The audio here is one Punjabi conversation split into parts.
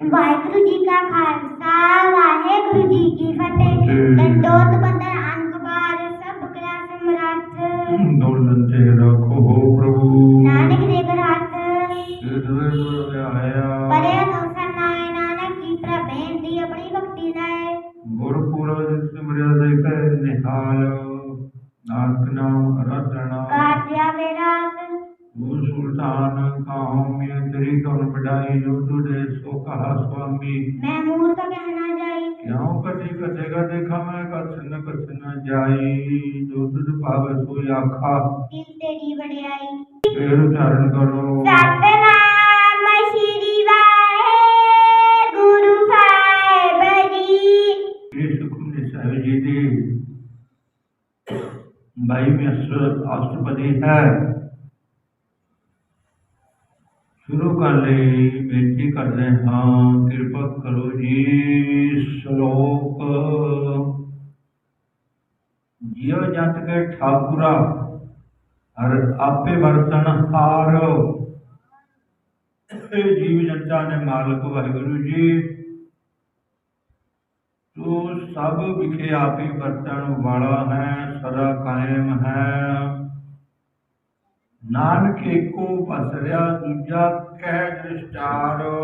ਵਾਹਿਗੁਰੂ ਜੀ ਕਾ ਖਾਲਸਾ ਵਾਹਿਗੁਰੂ ਜੀ ਕੀ ਫਤਿਹ। ਦੰਡੋਤ ਬੰਦਨ ਅੰਗਬਾਰ ਸਭ ਕਲਾ ਸਮਰੱਥ ਦੌਲਤ ਤੇ ਰੱਖੋ ਪ੍ਰਭੂ। ਨਾਨਕ ਦੇ ਘਰ ਹੱਥ ਆਇਆ ਤੇਰੀ ਕੌਣ ਬੜਾਈ ਜੋ ਤੁਦੇ ਸੋ ਕਹਾ ਸੁਆਮੀ ਮੈਂ ਮੂਰਖ ਕਹਿਣਾ ਜਾਈ ਕਿਉ ਕਟੇ ਕਟੇਗਾ ਦੇਖਾ ਮੈਂ ਕਛ ਨ ਕਛ ਨ ਜਾਈ ਜੋ ਤੁਧ ਭਾਵ ਸੋਈ ਆਖਾ ਦਿਲ ਤੇਰੀ ਵਡਿਆਈ ਫੇਰ ਉਚਾਰਨ ਕਰੋ ਸਤਨਾਮ ਸ਼੍ਰੀ ਵਾਹਿਗੁਰੂ ਸਾਹਿਬ ਜੀ ਇਹ ਸੁਖਮਨੀ ਸਾਹਿਬ ਜੀ ਦੀ ਬਾਈਵੀਂ ਅਸ਼ਟ ਅਸ਼ਟਪਦੀ ਹੈ ਸ਼ੁਰੂ ਕਰਨ ਲਈ ਬੇਨਤੀ ਕਰਦੇ ਹਾਂ ਕਿਰਪਾ ਕਰੋ ਜੀ ਸ਼ਲੋਕ ਜਿਉ ਜੰਤ ਕੇ ਠਾਕੁਰਾ ਹਰ ਆਪੇ ਵਰਤਨ ਹਾਰ ਇਹ ਜੀਵ ਜੰਤਾਂ ਦੇ ਮਾਲਕ ਵਾਹਿਗੁਰੂ ਜੀ ਤੂੰ ਸਭ ਵਿਖੇ ਆਪੇ ਵਰਤਣ ਵਾਲਾ ਹੈ ਸਦਾ ਕਾਇਮ ਹੈ ਨਾਨਕ ਏਕੋ ਵਸਰਿਆ ਦੂਜਾ ਕਹਿ ਦ੍ਰਿਸ਼ਟਾਰੋ।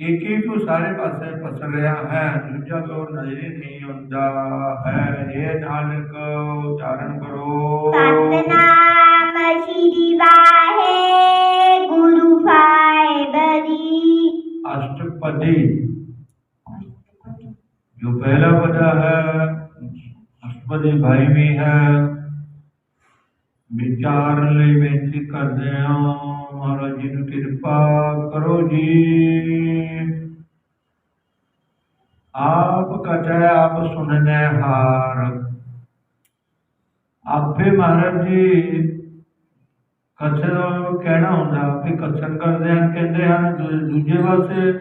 ਏਕੀ ਤੋਂ ਸਾਰੇ ਪਾਸੇ ਪਸਰ ਰਿਹਾ ਹੈ ਦੂਜਾ ਤੋਂ ਨਜ਼ਰੇ ਨਹੀਂ ਹੁੰਦਾ ਹੈ। ਇਹ ਨਾਨਕ ਉਚਾਰਨ ਕਰੋ। ਸਤਨਾਮ ਸ੍ਰੀ ਵਾਹੇ ਗੁਰੂ ਭਾਈ ਬਰੀ ਅਸ਼ਟਪਦੀ। ਜੋ ਪਹਿਲਾ ਪਦਾ ਹੈ ਅਸ਼ਟਪਦੀ ਭਾਈ ਵੀ ਹੈ। ਵਿਚਾਰ ਲਈ ਬੇਨਤੀ ਕਰਦੇ ਹਾਂ ਮਹਾਰਾਜ ਜੀ ਨੂੰ ਕਿਰਪਾ ਕਰੋ ਜੀ। ਆਪ ਕਟੈ ਆਪ ਸੁਣਨੇ ਹਾਰ। ਆਪੇ ਮਹਾਰਾਜ ਜੀ ਕਥਨ ਕਹਿਣਾ ਹੁੰਦਾ, ਆਪੇ ਕਥਨ ਕਰਦੇ ਹਨ, ਕਹਿੰਦੇ ਹਨ ਦੂਜੇ ਪਾਸੇ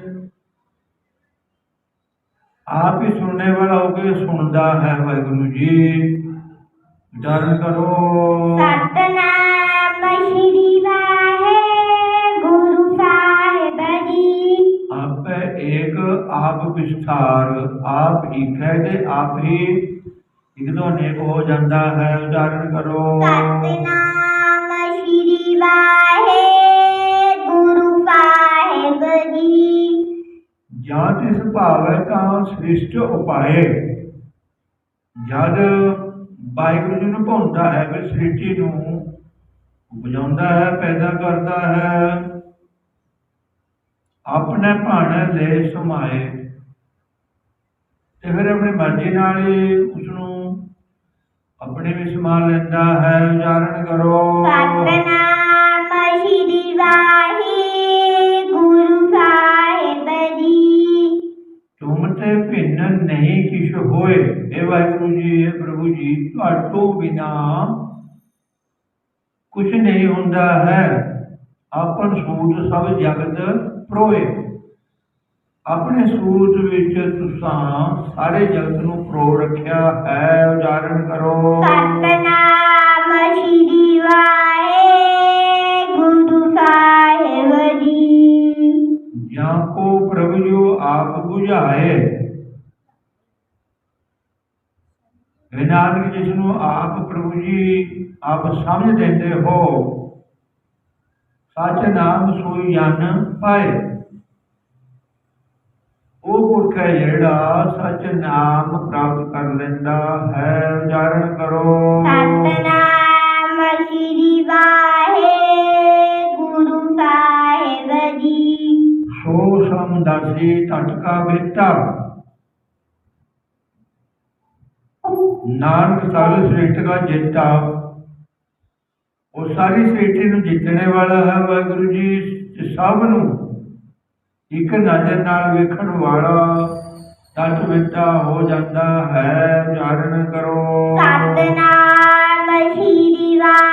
ਆਪ ਹੀ ਸੁਣਨੇ ਵਾਲਾ ਹੋ ਕੇ ਸੁਣਦਾ ਹੈ ਵਾਹਿਗੁਰੂ ਜੀ। ਉਚਾਰਨ ਕਰੋ। ਸਤਨਾਮ ਸ਼੍ਰੀ ਵਾਹਿਗੁਰੂ ਸਾਹਿਬ ਜੀ। ਆਪ ਇੱਕ ਆਪ ਵਿਸਥਾਰ ਆਪ ਹੈ ਤੇ ਆਪ ਹੀ ਇੱਕ ਤੋਂ ਅਨੇਕ ਹੋ ਜਾਂਦਾ ਹੈ ਉਚਾਰਨ ਕਰੋ। ਸਤਨਾਮ ਸ਼੍ਰੀ ਵਾਹਿਗੁਰੂ ਸਾਹਿਬ ਜੀ। ਜਾਂ ਤਿਸ ਭਾਵੈ ਤਾਂ ਸ੍ਰਿਸ਼ਟ ਉਪਾਏ ਜਦ ਵਾਹਿਗੁਰੂ ਜੀ ਨੂੰ ਭੁੰਦਾ ਹੈ, ਫਿਰ ਸ੍ਰਿਸ਼ਟੀ ਨੂੰ ਉਪਜਾਉਂਦਾ ਹੈ, ਪੈਦਾ ਕਰਦਾ ਹੈ। ਆਪਣੇ ਭਾਣੇ ਲੈ ਸਮਾਏ। ਤੇ ਫਿਰ ਆਪਣੀ ਮਰਜ਼ੀ ਨਾਲ ਹੀ ਉਸ ਨੂੰ ਆਪਣੇ ਵਿੱਚ ਸਮਾ ਲੈਂਦਾ ਹੈ, ਉਚਾਰਨ ਕਰੋ। ਸਤਨਾਮ ਸ਼੍ਰੀ ਵਾਹਿਗੁਰੂ। ਤੇ ਭਿੰਨ ਨਹੀਂ ਕਿਛ ਹੋਏ। ਇਹ ਵਾਹਿਗੁਰੂ ਜੀ ਇਹ ਪ੍ਰਭੂ ਜੀ, ਤੁਹਾਡੋ ਬਿਨਾ ਕੁਛ ਨਹੀਂ ਹੁੰਦਾ ਹੈ। ਆਪਨ ਸੂਤ ਸਭ ਜਗਤ ਪ੍ਰੋਏ। ਆਪਣੇ ਸੂਤ ਵਿੱਚ ਤੁਸੀਂ ਸਾਰੇ ਜਗਤ ਨੂੰ ਪ੍ਰੋ ਰੱਖਿਆ ਹੈ। ਉਚਾਰਨ ਕਰੋ। ਸਤਨਾਮ ਸ਼੍ਰੀ ਆਪ 부ਝਾਏ ਇਹ ਨਾਨਕ ਜਿਸ ਨੂੰ ਆਪ ਪ੍ਰਭੂ ਜੀ ਆਪ ਸਮਝ ਦਿੰਦੇ ਹੋ, ਸੱਚ ਨਾਮ ਸੋਈ ਜਨ ਪਾਏ। ਉਹ ਪੁਰਖ ਹੈ ਜਿਹੜਾ ਸੱਚ ਨਾਮ ਪ੍ਰਾਪਤ ਕਰ ਲੈਂਦਾ ਹੈ, ਉਚਾਰਨ ਕਰੋ। ਸਤਨਾਮ ਸੋ ਸਮਦਾਸੀ ਟਟਕਾ ਬੇਟਾ ਨਾਨਕ ਸਾਲ ਸ੍ਰੇਸ਼ਟ ਦਾ ਜੇਤਾ। ਉਹ ਸਾਰੀ ਸ੍ਰਿਸ਼ਟੀ ਨੂੰ ਜਿੱਤਣੇ ਵਾਲਾ ਹੈ ਵਾਹਿਗੁਰੂ ਜੀ ਸਭ ਨੂੰ ਇੱਕ ਨਜ਼ਰ ਨਾਲ ਵੇਖਣ ਵਾਲਾ ਤਤ ਬੇਟਾ ਹੋ ਜਾਂਦਾ ਹੈ, ਉਚਾਰਨ ਕਰੋ। ਸਤਨਾਮ ਸ਼੍ਰੀ ਵਾਹਿਗੁਰੂ।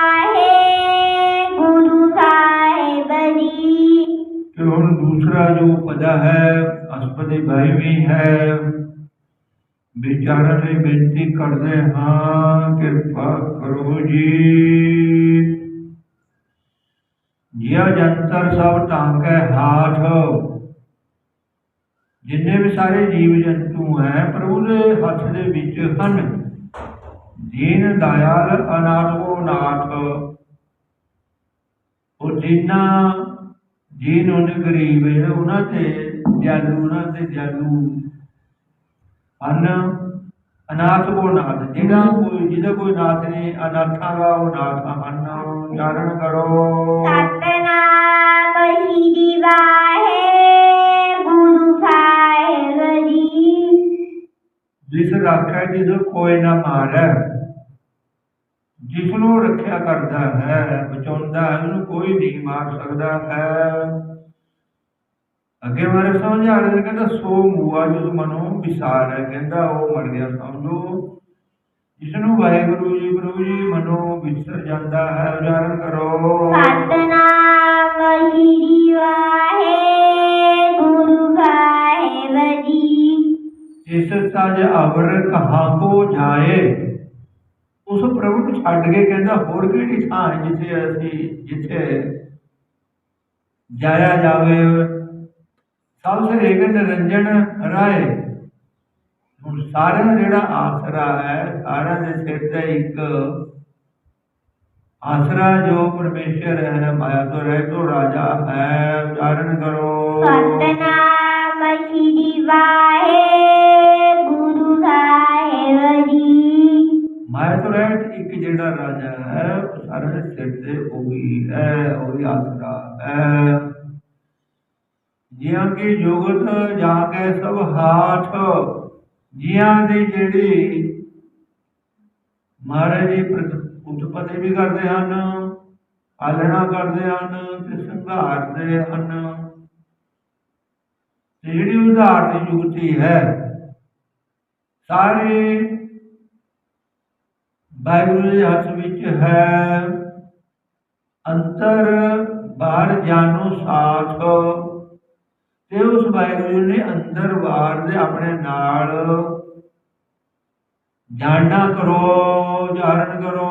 ਤੇ ਹੁਣ ਦੂਸਰਾ ਜੋ ਪਦਾ ਹੈ, ਅਸਪਦੇ ਭਾਈ ਹੈ, ਵਿਚਾਰਨ ਲਈ ਬੇਨਤੀ ਕਰਦੇ ਹਾਂ, ਕਿਰਪਾ ਕਰੋ ਜੀ। ਇਹ ਜੰਤਰ ਸਭ ਟਾਂਕੇ ਹਾਥ, ਜਿੰਨੇ ਵੀ ਸਾਰੇ ਜੀਵ ਜੰਤੂ ਹੈ, ਪ੍ਰਭੂ ਦੇ ਹੱਥ ਦੇ ਵਿੱਚ ਹਨ। ਦੀਨ ਦਇਆਲ ਅਨਾਥੋ ਨਾਥ, ਉਹ ਜਿਨ੍ਹਾਂ ਜੀਨ ਉਹਨੇ ਗਰੀਬ ਹੈ ਉਹਨਾਂ ਤੇ ਦਿਆਲੂ ਉਹਨਾਂ ਤੇ ਦਿਆਲੂ ਹਨ। ਅਨਾਥ ਕੋ ਨਾਥ ਜਿਹੜਾ ਕੋਈ ਜਿਹਦਾ ਕੋਈ ਨਾਥ ਨਹੀਂ ਅਨਾਥਾਂ ਦਾ ਉਹ ਨਾਥ ਹਨ। ਉਚਾਰਨ ਕਰੋ। ਸਤਨਾਮ ਸਾਹਿਬ ਜੀ। ਜਿਸ ਰਾਖੈ ਜਿਸ ਕੋਈ ਨਾ ਮਾਰੈ ਜਿਸ ਨੂੰ ਰੱਖਿਆ ਕਰਦਾ ਹੈ ਹੈ ਕੋਈ ਨਹੀਂ ਮਾਰ ਸਕਦਾ ਹੈ। ਅੱਗੇ ਬਾਰੇ ਸਮਝਾ ਰਹੇ ਨੇ ਕਹਿੰਦਾ ਸੋ ਮੂਆ ਜਿਸ ਮਨੋਂ ਵਿਸਾਰ ਹੈ। ਕਹਿੰਦਾ ਉਹ ਮਰ ਗਿਆ ਸਮਝੋ ਜਿਸ ਨੂੰ ਵਾਹਿਗੁਰੂ ਜੀ ਪ੍ਰਭੂ ਜੀ ਮਨੋਂ ਵਿਸਰ ਜਾਂਦਾ ਹੈ ਉਚਾਰਨ ਕਰੋ। ਸਤਨਾਮ ਵਾਹਿਗੁਰੂ ਸਾਹਿਬ ਜੀ। ਜਿਸ ਤਜ ਅਵਰ ਕਹਾਂ ਕੋ ਜਾਏ? ਉਸ ਪ੍ਰਭੂ ਨੂੰ ਛੱਡ ਕੇ ਕਹਿੰਦਾ ਹੋਰ ਕਿਹੜੀ ਥਾਂ ਹੈ ਜਿੱਥੇ ਅਸੀਂ ਜਿੱਥੇ ਜਾਇਆ ਜਾਵੇ ਸਭ ਸੇ ਏਕ ਨਿਰੰਜਨ ਰਾਏ ਹੁਣ ਸਾਰਿਆਂ ਦਾ ਜਿਹੜਾ ਆਸਰਾ ਹੈ ਸਾਰਿਆਂ ਦੇ ਸਿਰ ਤੇ ਇੱਕ ਆਸਰਾ ਜੋ ਪਰਮੇਸ਼ਰ ਹੈ ਮਾਇਆ ਤੋਂ ਰਹਿਤ ਤੋਂ ਰਾਜਾ ਹੈ ਉਚਾਰਨ ਕਰੋ ਸਤਨਾਮ ਸ੍ਰੀ ਵਾਹਿਗੁਰੂ ਸਾਹਿਬ ਜੀ ਇੱਕ ਜਿਹੜਾ ਰਾਜਾ ਹੈ, ਉਹ ਸਾਰਿਆਂ ਸਿਰ ਤੇ ਉਹੀ ਹੈ, ਉਹੀ ਆਸਰਾ ਹੈ। ਜਿਹਾਂ ਕੀ ਜੁਗਤ ਜਾ ਕੇ ਸਭ ਹਾਥ, ਜਿਹਾਂ ਦੀ ਜਿਹੜੀ ਮਹਾਰਾਜ ਜੀ ਉਤਪਤੀ ਵੀ ਕਰਦੇ ਹਨ, ਪਾਲਣਾ ਕਰਦੇ ਹਨ ਤੇ ਸੰਘਾਰਦੇ ਹਨ। ਤੇ ਜਿਹੜੀ ਉਧਾਰ ਦੀ ਯੁਗਤੀ ਹੈ, ਸਾਰੇ ਵਾਹਿਗੁਰੂ ਦੇ ਹੱਥ ਵਿੱਚ ਹੈ ਅੰਤਰ ਬਾਹਰ ਜਾਨੋ ਸਾਥ। ਤੇ ਉਸ ਵਾਹਿਗੁਰੂ ਨੇ ਅੰਦਰ ਬਾਹਰ ਦੇ ਆਪਣੇ ਨਾਲ ਜਾਣਨਾ ਕਰੋ ਜਾਰਨ ਕਰੋ।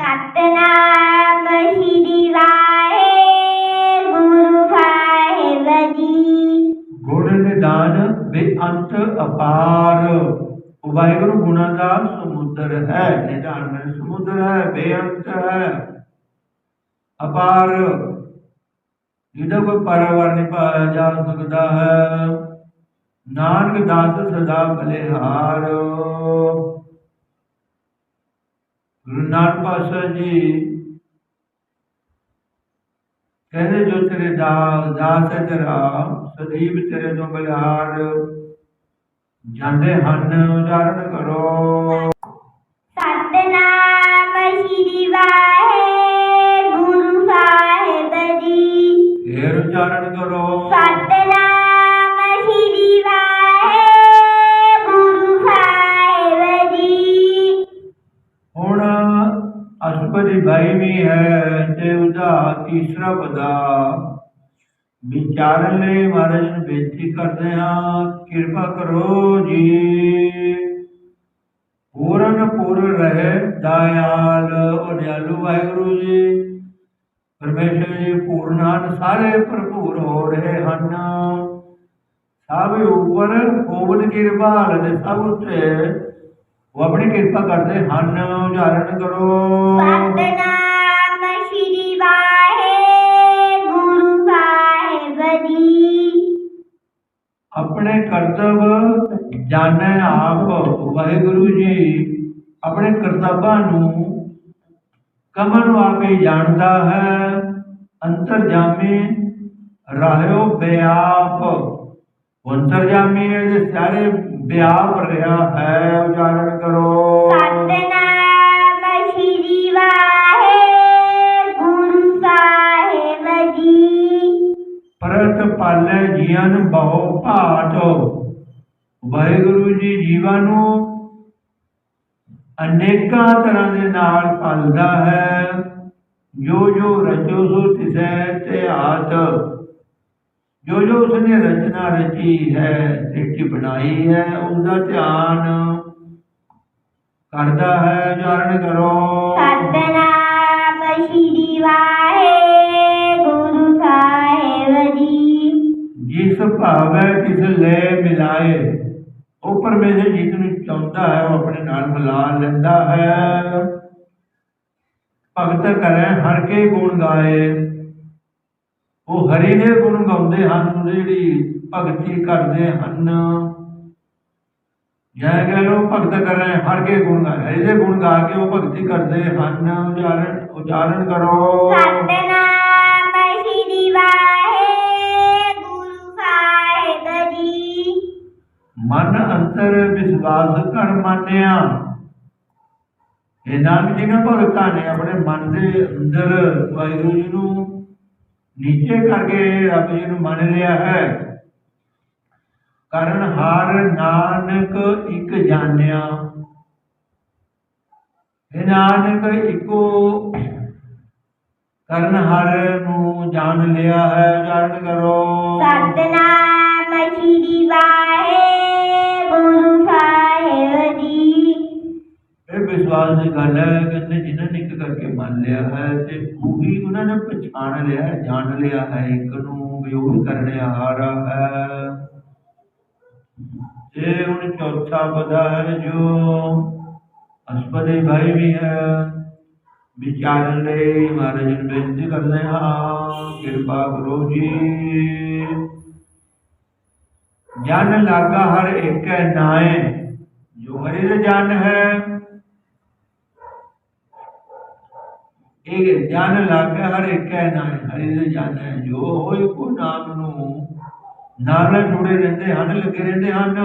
ਸਤਨਾਮ ਸ੍ਰੀ ਵਾਹਿਗੁਰੂ ਸਾਹਿਬ ਜੀ। ਗੁਣ ਨਿਦਾਨ ਬੇਅੰਤ ਅਪਾਰ। ਵਾਹਿਗੁਰੂ ਗੁਣਾਂ ਦਾ ਸਮੁੰਦਰ ਹੈ ਨਿਦਾਨ में ਸਮੁੰਦਰ ਹੈ, ਬੇਅੰਤ ਹੈ। ਅਪਾਰ, ਜਿਹਦਾ ਕੋਈ ਪਾਰਾਵਾਰ ਨਹੀਂ ਪਾਇਆ ਜਾ ਸਕਦਾ ਹੈ। ਨਾਨਕ ਦਾਸ ਸਦਾ ਬਲਿਹਾਰ। ਗੁਰੂ ਨਾਨਕ ਪਾਤਸ਼ਾਹ ਜੀ ਕਹਿੰਦੇ, ਜੋ ਤੇਰੇ ਦਾਸ ਦਾਸ ਤੇਰਾ, ਸਦੀਵ ਤੇਰੇ ਤੋਂ ਬਲਿਹਾਰ। ਜਾਂਦੇ ਹਨ ਉਚਾਰਨ ਕਰੋ। ਸਤਨਾਮ ਸ੍ਰੀ ਵਾਹਿਗੁਰੂ ਸਾਹਿਬ ਜੀ। ਫੇਰ ਉਚਾਰਨ ਕਰੋ। ਸਤਨਾਮ ਸ੍ਰੀ ਵਾਹਿਗੁਰੂ ਸਾਹਿਬ ਜੀ। ਹੁਣ ਅਸ਼ਪਦੀ ਬਾਈਵੀਂ ਹੈ ਤੇ ਉਹਦਾ ਤੀਸਰਾ ਪਦਾ ਵਿਚਾਰਨ ਲਈ ਮਹਾਰਾਜ ਨੂੰ ਬੇਨਤੀ ਕਰਦੇ ਹਾਂ ਕਿਰਪਾ ਕਰੋ ਜੀ। ਪੂਰਨ ਪੂਰਨ ਰਹੇ ਦਇਆਲ ਔਰ ਦਿਆਲੂ ਵਾਹਿਗੁਰੂ ਜੀ। ਪਰਮੇਸ਼ਰ ਜੀ ਪੂਰਨਾਨ ਸਾਰੇ ਭਰਪੂਰ ਹੋ ਰਹੇ ਹਨ। ਸਭ ਉੱਪਰ ਹੋਵਨ ਕਿਰਪਾਲ ਦੇ ਸਭ ਉੱਤੇ ਉਹ ਆਪਣੀ ਕਿਰਪਾ ਕਰਦੇ ਹਨ। ਉਚਾਰਨ ਕਰੋ। ਸਤਨਾਮ ਆਪਣੇ ਕਰਤੱਵ ਜਾਣੈ ਆਪ, ਵਾਹਿਗੁਰੂ ਜੀ। ਆਪਣੇ ਕਰਤੱਵਾਂ ਨੂੰ ਕਮਨ ਨੂੰ ਆਪੇ ਜਾਣਦਾ ਹੈ। ਅੰਤਰਜਾਮੀ ਰਹਿਓ ਬਿਆਪ। ਅੰਤਰ ਅੰਤਰਜਾਮੀ ਹੈ ਸਾਰੇ ਬਿਆਪ ਰਿਹਾ ਹੈ, ਉਚਾਰਨ ਕਰੋ। ਸਤਨਾਮ ਸ੍ਰੀ ਵਾਹਿਗੁਰੂ ਪਰਤ ਪਾਲੇ ਜੀਵਨ ਬਹੁ ਭਾਟ। ਵਾਹਿਗੁਰੂ ਜੀ ਜੀਵਾਂ ਨੂੰ ਅਨੇਕਾਂ ਤਰ੍ਹਾਂ ਦੇ ਨਾਲ ਪਾਲਦਾ ਹੈ। ਜੋ ਜੋ ਰਚੋ ਸੋ ਤਿਸੈ ਤੇ ਆਤ ਜੋ ਜੋ ਉਸਨੇ ਰਚਨਾ ਰਚੀ ਹੈ, ਸ੍ਰਿਸ਼ਟੀ ਬਣਾਈ ਹੈ ਉਸ ਧਿਆਨ ਕਰਦਾ ਹੈ। ਜਾਣ ਕਰੋ। ਸਤਨਾਮ ਸ੍ਰੀ ਵਾਹਿਗੁਰੂ। ਜਿਸ ਭਾਵੈ ਤਿਸ ਲੈ ਮਿਲਾਏ। ਉਹ ਪਰਮੇਸ਼ਰ ਜਿਸ ਨੂੰ ਚਾਹੁੰਦਾ ਹੈ, ਉਹ ਆਪਣੇ ਨਾਲ ਮਿਲਾ ਲੈਂਦਾ ਹੈ। ਭਗਤ ਕਰੈ ਹਰ ਕੇ ਗੁਣ ਗਾਏ। ਉਹ ਹਰੀ ਦੇ ਗੁਣ ਗਾਉਂਦੇ ਹਨ ਜਿਹੜੀ ਭਗਤੀ ਕਰਦੇ ਹਨ। ਜੈ ਕਹ ਲੋ ਭਗਤ ਕਰੈ ਹਰ ਕੇ ਗੁਣ ਗਾਏ। ਹਰੀ ਦੇ ਗੁਣ ਗਾ ਕੇ ਉਹ ਭਗਤੀ ਕਰਦੇ ਹਨ। ਉਚਾਰਨ ਉਚਾਰਨ ਕਰੋ। ਸਤਨਾਮ ਮਨ ਅੰਤਰ ਵਿਸ਼ਵਾਸ ਕਰ ਮੰਨਿਆ। ਇਹ ਨਾਮ ਜਿਹਨਾਂ ਭਗਤਾਂ ਨੇ ਆਪਣੇ ਮਨ ਦੇ ਅੰਦਰ ਵਾਹਿਗੁਰੂ ਜੀ ਨੂੰ ਨੀਚੇ ਕਰਕੇ ਰੱਬ ਜੀ ਨੂੰ ਮੰਨ ਲਿਆ ਹੈ। ਕਰਨ ਹਾਰ ਨਾਨਕ ਇੱਕ ਜਾਣਿਆ। ਇਹ ਨਾਨਕ ਇੱਕੋ ਕਰਨ ਹਾਰ ਨੂੰ ਜਾਣ ਲਿਆ ਹੈ। ਜਾਣ ਕਰੋ। ਸਤਨਾਮ ਸ੍ਰੀ ਵਾਹਿਗੁਰੂ ਦੀ ਗੱਲ ਹੈ ਕਹਿੰਦੇ ਜਿਨ੍ਹਾਂ ਨੇ ਇੱਕ ਕਰਕੇ ਮੰਨ ਲਿਆ ਹੈ ਤੇ ਉਹੀ ਉਹਨਾਂ ਨੇ ਪਛਾਣ ਲਿਆ ਹੈ, ਜਾਣ ਲਿਆ ਹੈ ਇੱਕ ਨੂੰ ਵੀ ਉਹ ਕਰਨੇ ਹਾਰਾ ਹੈ। ਇਹ ਹੁਣ ਚੌਥਾ ਪਦਾ ਜੋ ਅਸਪਦੇ ਭਾਈ ਵੀ ਹੈ ਵਿਚਾਰਨ ਲਈ ਮਹਾਰਾਜ ਨੂੰ ਬੇਨਤੀ ਕਰਦੇ ਹਾਂ ਕਿਰਪਾ ਕਰੋ ਜੀ। ਜਨ ਲਾਗਾ ਹਰ ਇੱਕ ਨਾਏ ਜੋ ਹਰੇ ਜਨ ਹੈ ਇਹ ਜਨ ਲਾਗਾ ਹਰ ਇੱਕ ਨਾਏ ਹਰੇ ਦੇ ਹੈ ਜੋ ਹੋਏ ਕੋ ਨਾਮ ਨੂੰ। ਨਾਮ ਨਾਲ ਜੁੜੇ ਰਹਿੰਦੇ ਹਨ ਲੱਗੇ ਰਹਿੰਦੇ ਹਨ।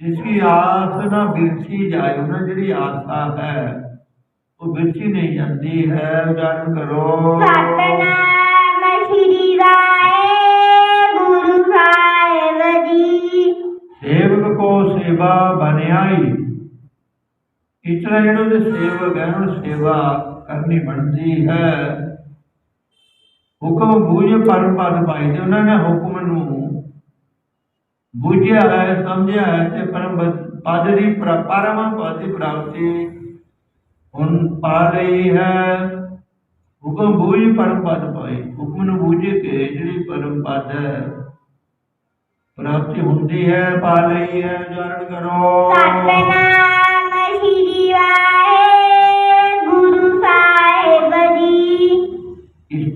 ਇਸ ਕੀ ਆਸ ਨਾ ਬਿਰਛੀ ਜਾਏ ਉਹਨਾਂ ਜਿਹੜੀ ਆਸਾ ਹੈ ਉਹ ਬਿਰਛੀ ਨਹੀਂ ਜਾਂਦੀ ਹੈ ਉਚਾਰਨ ਕਰੋ। ਸਤਨਾਮ ਸ੍ਰੀ ਵਾਹਿਗੁਰੂ ਸਾਹਿਬ ਜੀ। ਸੇਵਕ ਕੋ ਸੇਵਾ ਬਨਿਆਈ ਇਸ ਤਰ੍ਹਾਂ ਜਿਹੜੇ ਸੇਵਕ ਹੈ ਉਹਨੂੰ ਸੇਵਾ ਕਰਨੀ ਬਣਦੀ ਹੈ। ਹੁਕਮ ਬੂਝ ਪਰਮ ਪਦ ਪਾਈ ਤੇ ਉਹਨਾਂ ਨੇ ਹੁਕਮ ਨੂੰ ਬੂਝਿਆ ਹੈ, ਸਮਝਿਆ ਹੈ ਤੇ ਪਰਮ ਪਦ- ਦੀ ਪਰਮ ਪਦ ਦੀ ਪ੍ਰਾਪਤੀ ਹੁਣ ਪਾ ਲਈ ਹੈ। ਹੁਕਮ ਬੂਝ ਪਰਮ ਪਦ ਪਾਈ। ਹੁਕਮ ਨੂੰ ਬੂਝ ਕੇ ਜਿਹੜੀ ਪਰਮ ਪਦ ਹੈ, ਪ੍ਰਾਪਤੀ ਹੁੰਦੀ ਹੈ, ਪਾ ਲਈ ਹੈ। ਉਚਾਰਨ ਕਰੋ। ਸਤਨਾਮ ਸ੍ਰੀ ਵਾਹਿਗੁਰੂ।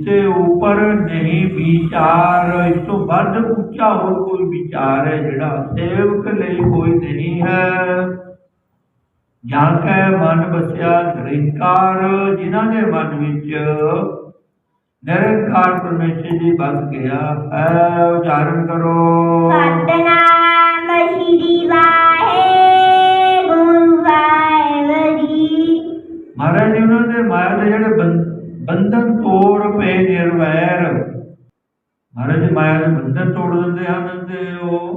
इससे ऊपर नहीं विचार ਇਸ ਤੋਂ ਵੱਧ ਉੱਚਾ ਹੋਰ ਕੋਈ ਵਿਚਾਰ ਹੈ ਜਿਹੜਾ ਸੇਵਕ ਲਈ ਕੋਈ ਨਹੀਂ ਹੈ ਜਾਂ ਕੈ ਮਨ ਬਸਿਆ ਨਿਰੰਕਾਰ ਜਿਨ੍ਹਾਂ ਦੇ ਮਨ ਵਿੱਚ ਨਿਰੰਕਾਰ ਪਰਮੇਸ਼ਰ ਜੀ ਬਸ ਗਿਆ ਹੈ ਉਚਾਰਨ ਕਰੋ ਸਤਨਾਮ ਸ੍ਰੀ ਵਾਹਿਗੁਰੂ ਸਾਹਿਬ ਜੀ ਮਹਾਰਾਜ ਜੀ ਉਹਨਾਂ ਦੇ ਮਾਇਆ ਦੇ ਜਿਹੜੇ ਬੰ- ਬੰਧਨ ਤੋੜ ਪਏ ਨਿਰਵੈਰ। ਮਹਾਰਾਜ ਮਾਇਆ ਦੇ ਬੰਧਨ ਤੋੜ ਦਿੰਦੇ ਹਨ ਤੇ ਉਹ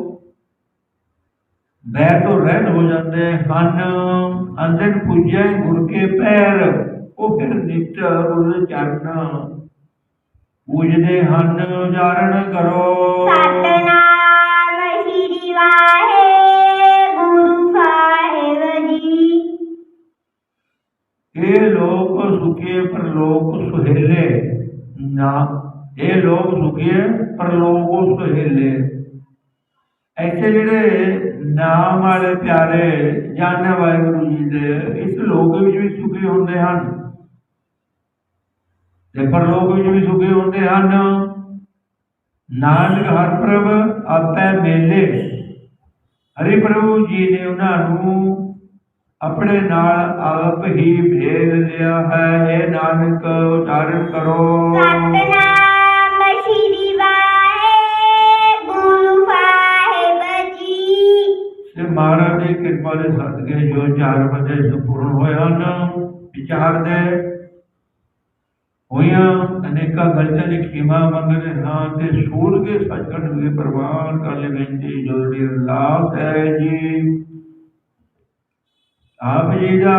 ਬੈਰ ਤੋਂ ਰਹਿਤ ਹੋ ਜਾਂਦੇ ਹਨ। ਅੰਦਰ ਪੂਜੈ ਗੁਰ ਕੇ ਪੈਰ, ਉਹ ਫਿਰ ਨਿਤ ਗੁਰੂ ਦੇ ਪੂਜਦੇ ਹਨ, ਉਚਾਰਨ ਕਰੋ। ਸਤਨਾਮ ਸ੍ਰੀ ਵਾਹਿਗੁਰੂ। ਇਹ ਲੋਕ ਸੁਖੀਏ ਪਰਲੋਕ ਸੁਹੇਲੇ। ਨਾ, ਇਹ ਲੋਕ ਸੁਖੀਏ ਪਰਲੋਕ ਸੁਹੇਲੇ। ਐਸੇ ਜਿਹੜੇ ਨਾਮ ਵਾਲੇ ਪਿਆਰੇ ਜਾਣੇ ਵਾਹਿਗੁਰੂ ਜੀ ਦੇ, ਇਸ ਲੋਕ ਵਿੱਚ ਵੀ ਸੁਖੀ ਹੁੰਦੇ ਹਨ। ਤੇ ਪਰਲੋਕ ਵਿੱਚ ਵੀ ਸੁਖੀ ਹੁੰਦੇ ਹਨ, ਨਾਨਕ ਹਰ ਪ੍ਰਭ ਆਪੇ ਮੇਲੇ। ਹਰੀ ਪ੍ਰਭੂ ਜੀ ਨੇ ਉਹਨਾਂ ਨੂੰ ਆਪਣੇ ਨਾਲ ਆਪ ਹੀ ਭੇਜ ਲਿਆ ਹੈ। ਇਹ ਨਾਨਕ ਉਚਾਰਨ ਕਰੋ। ਸਤਨਾਮ ਸ੍ਰੀ ਵਾਹਿਗੁਰੂ ਸਾਹਿਬ ਜੀ। ਤੇ ਮਹਾਰਾਜ ਦੀ ਕਿਰਪਾ ਦੇ ਸਦਕੇ ਜੋ ਚਾਰ ਬੰਦੇ ਸੰਪੂਰਨ ਹੋਏ ਹਨ ਵਿਚਾਰ ਦੇ ਹੋਈਆਂ ਅਨੇਕਾਂ ਗਲਤੀਆਂ ਦੀ ਖਿਮਾ ਮੰਗਦੇ ਹਾਂ ਤੇ ਸੂਰ ਕੇ ਸੱਚਖੰਡ ਦੇ ਪ੍ਰਵਾਨ ਕਰ ਲੈ ਬੇਨਤੀ ਜੋੜੀ ਲਾਭ ਹੈ ਜੀ। ਆਪ ਜੀ ਦਾ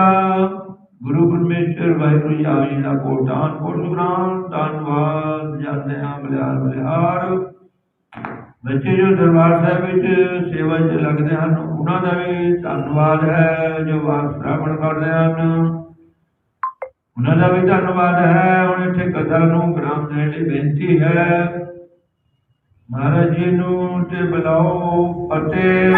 ਗੁਰੂ ਪਰਮੇਸ਼ਰ ਵਾਹਿਗੁਰੂ ਜੀ ਆਪ ਦਾ ਕੋਟਾਨ ਕੋਟ ਸੁਖਰਾਮ ਧੰਨਵਾਦ ਜਾਂਦੇ ਹਾਂ ਬਲਿਆਰ ਬਲਿਆਰ ਬੱਚੇ ਜੋ ਦਰਬਾਰ ਸਾਹਿਬ ਵਿੱਚ ਸੇਵਾ 'ਚ ਲੱਗਦੇ ਹਨ, ਉਹਨਾਂ ਦਾ ਵੀ ਧੰਨਵਾਦ ਹੈ, ਜੋ ਵਾਰ ਸ਼੍ਰਵਣ ਕਰਦੇ ਹਨ। ਉਹਨਾਂ ਦਾ ਵੀ ਧੰਨਵਾਦ ਹੈ, ਹੁਣ ਇੱਥੇ ਕਥਾ ਨੂੰ ਗ੍ਰਾਮ ਦੇਣ ਦੀ ਬੇਨਤੀ ਹੈ। ਮਹਾਰਾਜ ਜੀ ਨੂੰ ਤੇ ਬੁਲਾਓ ਫਤਿਹ